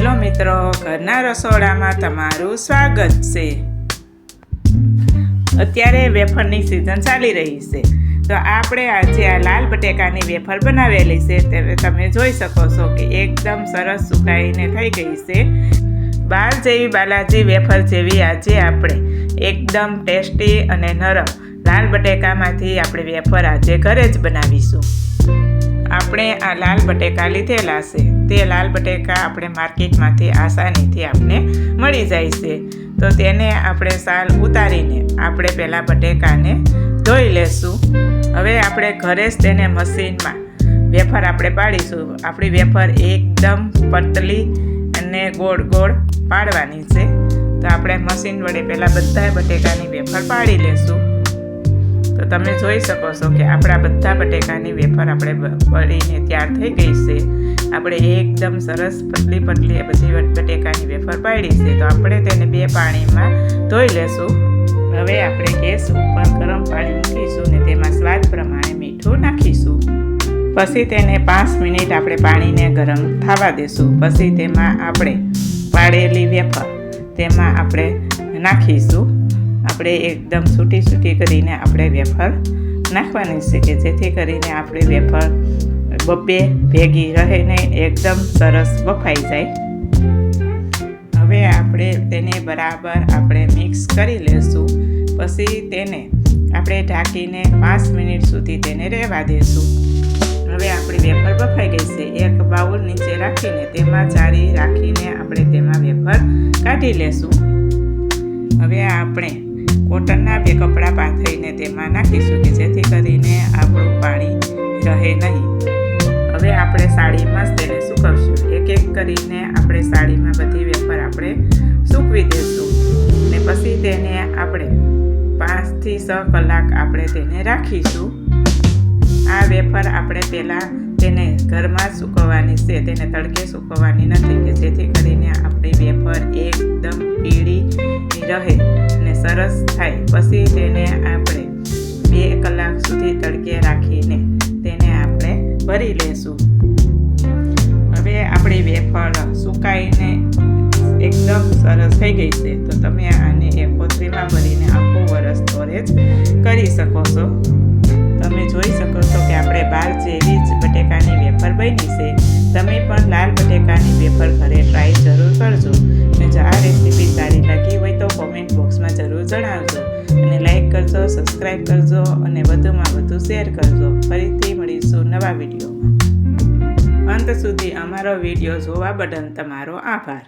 Hello મિત્રો, ઘરના રસોડામાં તમારું સ્વાગત છે. અત્યારે વેફરની સિઝન ચાલી રહી છે. તો આપણે આજે આ લાલ બટેકાની વેફર બનાવેલી છે. તે તમે જોઈ શકો છો કે એકદમ સરસ સુકાઈને થઈ ગઈ છે. બાર જેવી બાલાજી વેફર જેવી આજે આપણે. એકદમ ટેસ્ટી અને નરમ લાલ બટેકામાંથી આપણે વેફર આજે ઘરે જ બનાવીશું. આપણે આ લાલ બટેકા લીધેલા છે. તે લાલ બટેકા આપણે માર્કેટમાંથી આસાનીથી આપણે મળી જાય છે. તો તેને આપણે સાલ ઉતારીને આપણે પહેલાં બટેકાને ધોઈ લેશું. હવે આપણે ઘરે જ તેને મશીનમાં વેફર આપણે પાડીશું. આપણી વેફર એકદમ પતલી અને ગોળ ગોળ પાડવાની છે. તો આપણે મશીન વડે પહેલાં બધા બટેકાની વેફર પાડી લેશું. તો તમે જોઈ શકો છો કે આપણા બધા બટેકાની વેફર આપણે પડીને તૈયાર થઈ ગઈ છે. આપણે એકદમ સરસ પતલી પતલી બધી બટેકાની વેફર પાડી છે. તો આપણે તેને બે પાણીમાં ધોઈ લેશું. હવે આપણે ગેસ ઉપર ગરમ પાણી મૂકીશું ને તેમાં સ્વાદ પ્રમાણે મીઠું નાખીશું. પછી તેને પાંચ મિનિટ આપણે પાણીને ગરમ થવા દેશું. પછી તેમાં આપણે પાડેલી વેફર તેમાં આપણે નાખીશું. આપણે એકદમ છૂટી છૂટી કરીને આપણે વેફર નાખવાની છે કે જેથી કરીને આપણે વેફર બબ્બે ભેગી રહે નહીં એકદમ સરસ બફાઈ જાય. હવે આપણે તેને બરાબર આપણે મિક્સ કરી લેશું. પછી તેને આપણે ઢાંકીને પાંચ મિનિટ સુધી તેને રહેવા દેશું. હવે આપણી વેફર બફાઈ ગઈ છે. એક બાઉલ નીચે રાખીને તેમાં ચારી રાખીને આપણે તેમાં વેફર કાઢી લેશું. હવે આપણે કોટનના બે કપડાં પાથરીને તેમાં નાખીશું કે જેથી કરીને આપણું પાણી રહે નહીં. આપણે સાડીમાં જ તેને સૂકવશું એક એક કરીને આપણે સાડીમાં બધી વેફર આપણે સૂકવી દઈશું ને પછી તેને આપણે પાંચથી છ કલાક આપણે તેને રાખીશું. આ વેફર આપણે પહેલાં તેને ઘરમાં સૂકવવાની છે, તેને તડકે સૂકવવાની નથી કે જેથી કરીને આપણી વેફર એકદમ પીળી રહે અને સરસ થાય. પછી તેને આપણે બે કલાક સુધી તડકે રાખીને તેને આપણે ભરી લેશું. સુકાઈને એકદમ સરસ થઈ ગઈ છે. તો તમે આને એક કોથળીમાં ભરીને આખું વરસ સ્ટોરેજ કરી શકો છો. તમે જોઈ શકો છો કે આપણે બાર જેવી જ બટેકાની વેફર બની છે. તમે પણ લાલ બટેકાની વેફર ઘરે ટ્રાય જરૂર કરજો. અને જો આ રેસીપી સારી લાગી હોય તો કોમેન્ટ બોક્સમાં જરૂર જણાવજો. અને લાઈક કરજો સબસ્ક્રાઈબ કરજો અને વધુમાં વધુ શેર કરજો. ફરીથી મળીશું નવા વિડીયોમાં અંત સુધી અમારો વીડિયો જોવા બદલ તમારો આભાર.